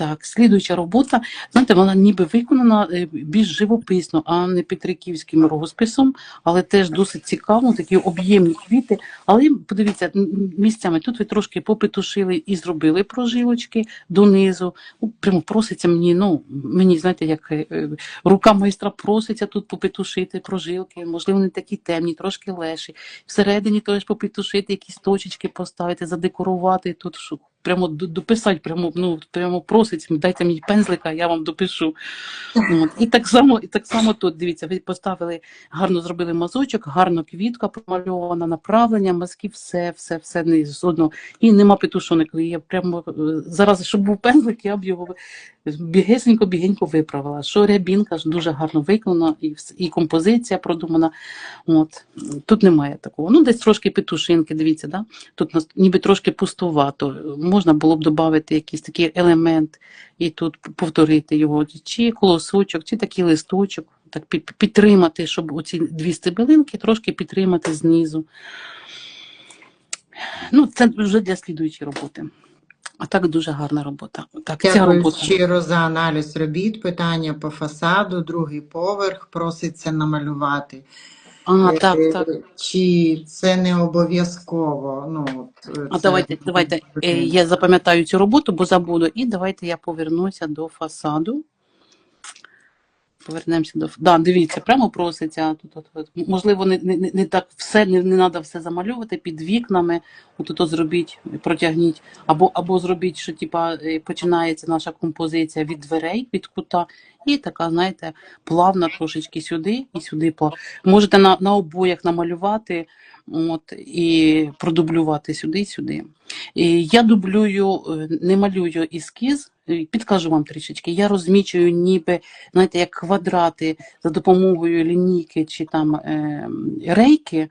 Так, слідуюча робота, знаєте, вона ніби виконана е, більш живописно, а не петриківським розписом, але теж досить цікаво, такі об'ємні квіти. Але подивіться, місцями тут ви трошки попетушили і зробили прожилочки донизу. Ну, прямо проситься мені, ну, мені, знаєте, як е, е, рука майстра проситься тут попетушити прожилки, можливо, не такі темні, трошки леші. Всередині теж попетушити, якісь точечки поставити, задекорувати тут, прямо дописати, прямо, ну, прямо просить, дайте мені пензлика, я вам допишу. От. І так само, і так само тут, дивіться, ви поставили, гарно зробили мазочок, гарно квітка промальована, направлення, мазки, все, все, все не з. І нема петушонок. Я прямо е, зараз, щоб був пензлик, я б його бігесенько, бігенько виправила. Що рябінка ж дуже гарно виконана, і, і композиція продумана. От. Тут немає такого. Ну, десь трошки петушинки, дивіться, да? тут ніби трошки пустувато. Можна було б додати якийсь такий елемент і тут повторити його, чи колосочок, чи такий листочок, так підтримати, щоб оці дві стебелинки трошки підтримати знизу. Ну, це вже для слідуючої роботи. А так дуже гарна робота. Так, ця робота. щиро за аналіз робіт. Питання по фасаду, другий поверх проситься намалювати. А, Е, так, так. Чи це не обов'язково? Ну, от, е, А це давайте, давайте е, я запам'ятаю цю роботу, бо забуду. І давайте я повернуся до фасаду. Повернемося до да, дивіться, прямо проситься. Тут, от, от. Можливо, не, не, не- не так все, не, не треба все замальовувати під вікнами. От, зробіть, протягніть, або, або зробіть, що типа е, починається наша композиція від дверей, від кута, і така, знаєте, плавна трошечки сюди і сюди. Можете на, на обоях намалювати от, і продублювати сюди і сюди. І я дублюю, е, не малюю ескіз, е, підкажу вам трішечки. Я розмічую ніби, знаєте, як квадрати за допомогою лінійки чи там е, рейки,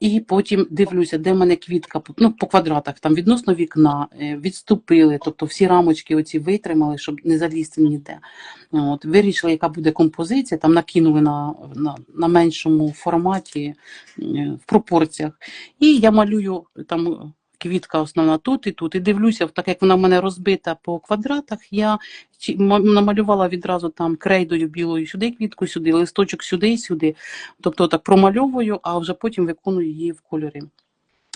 і потім дивлюся, де в мене квітка ну, по квадратах, там відносно вікна, е, відступили, тобто всі рамочки оці витримали, щоб не залізти ніде. От, вирішили, яка буде композиція, там накинули на, на, на меншому форматі е, в пропорціях. І я малюю там квітка основна тут і тут. І дивлюся, так як вона в мене розбита по квадратах, я намалювала відразу там крейдою білою сюди квітку, сюди, листочок сюди і сюди. Тобто так промальовую, а вже потім виконую її в кольорі.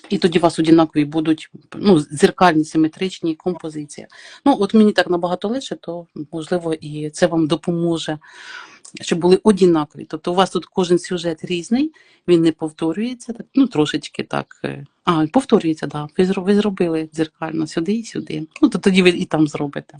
І тоді у вас однакові будуть ну, зеркальні, симетричні композиції. Ну, от мені так набагато легше, то можливо і це вам допоможе, щоб були однакові. Тобто у вас тут кожен сюжет різний, він не повторюється, так, ну трошечки так. е, А, повторюється, так. Да. Ви, зро- ви зробили дзеркально сюди і сюди. Ну, то тоді ви і там зробите.